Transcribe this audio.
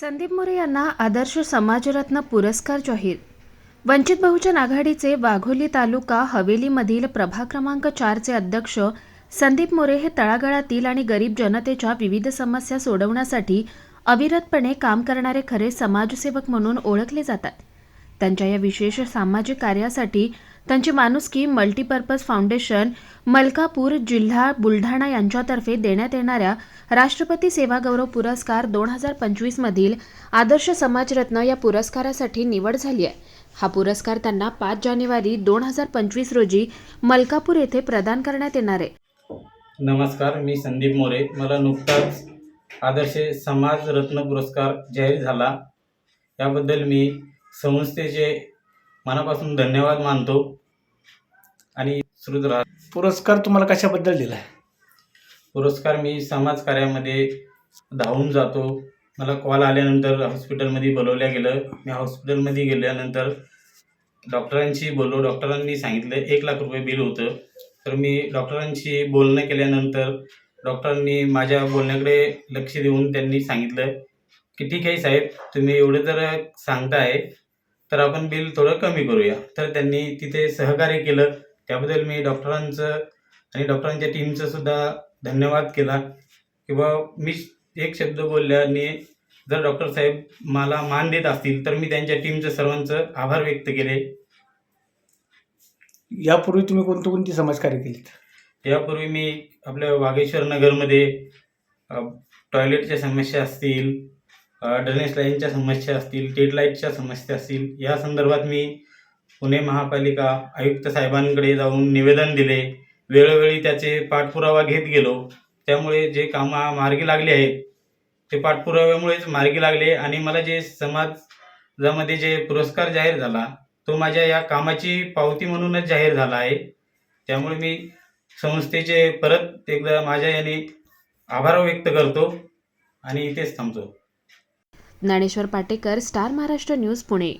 संदीप मोरे यांना आदर्श समाजरत्न पुरस्कार जाहीर. वंचित बहुजन आघाडीचे वाघोली तालुका हवेलीमधील प्रभाग क्रमांक चारचे अध्यक्ष संदीप मोरे हे तळागाळातील आणि गरीब जनतेच्या विविध समस्या सोडवण्यासाठी अविरतपणे काम करणारे खरे समाजसेवक म्हणून ओळखले जातात. त्यांच्या या विशेष सामाजिक कार्यासाठी त्यांची माणुसकी मल्टीपर्पज फाउंडेशन मलकापूर जिल्हा बुलढाणा यांच्यातर्फे देण्यात येणाऱ्या राष्ट्रपती सेवा गौरव पुरस्कार दोन हजार पंचवीसमधील आदर्श समाजरत्न या पुरस्कारासाठी निवड झाली आहे. हा पुरस्कार त्यांना पाच जानेवारी दोन हजार पंचवीस रोजी मलकापूर येथे प्रदान करण्यात येणार आहे. नमस्कार मी संदीप मोरे. मला नुकताच आदर्श समाजरत्न पुरस्कार जाहीर झाला. याबद्दल मी संस्थेचे मनापासून धन्यवाद मानतो. आणि श्रुत राहा पुरस्कार तुम्हाला कशाबद्दल दिला पुरस्कार मी समाज कार्यामध्ये धावून जातो. मला कॉल आल्यानंतर हॉस्पिटलमध्ये बोलवल्या गेलं. मी हॉस्पिटलमध्ये गेल्यानंतर डॉक्टरांशी बोललो. डॉक्टरांनी सांगितलं एक लाख रुपये बिल होतं. तर मी डॉक्टरांशी बोलणं केल्यानंतर डॉक्टरांनी माझ्या बोलण्याकडे लक्ष देऊन त्यांनी सांगितलं की ठीक आहे साहेब तुम्ही एवढं जर सांगताय तर आपण बिल थोडं कमी करूया. तर त्यांनी तिथे सहकार्य केलं. त्याबद्दल मी डॉक्टरांचं आणि डॉक्टरांच्या टीमचं सुद्धा धन्यवाद केला. किंवा मी एक शब्द बोलल्याने जर डॉक्टर साहेब मला मान देत असतील तर मी त्यांच्या टीमचं सर्वांचं आभार व्यक्त केले. यापूर्वी तुम्ही कोणती कोणती समाजकार्य केलीत यापूर्वी मी आपल्या वागेश्वर नगरमध्ये टॉयलेटच्या समस्या असतील ड्रेनेज लाईनच्या समस्या असतील टेड लाईटच्या समस्या असतील या संदर्भात मी पुणे महापालिका आयुक्त साहेबांकडे जाऊन निवेदन दिले. वेळोवेळी त्याचे पाठपुरावा घेत गेलो. त्यामुळे जे कामं मार्गी लागले आहेत ते पाठपुराव्यामुळेच मार्गी लागले आणि मला जे समाजामध्ये जे पुरस्कार जाहीर झाला तो माझ्या या कामाची पावती म्हणूनच जाहीर झाला आहे. त्यामुळे मी संस्थेचे परत एकदा माझ्या याने आभार व्यक्त करतो आणि इथेच थांबतो. Dnyaneshwar Patekar star Maharashtra news Pune.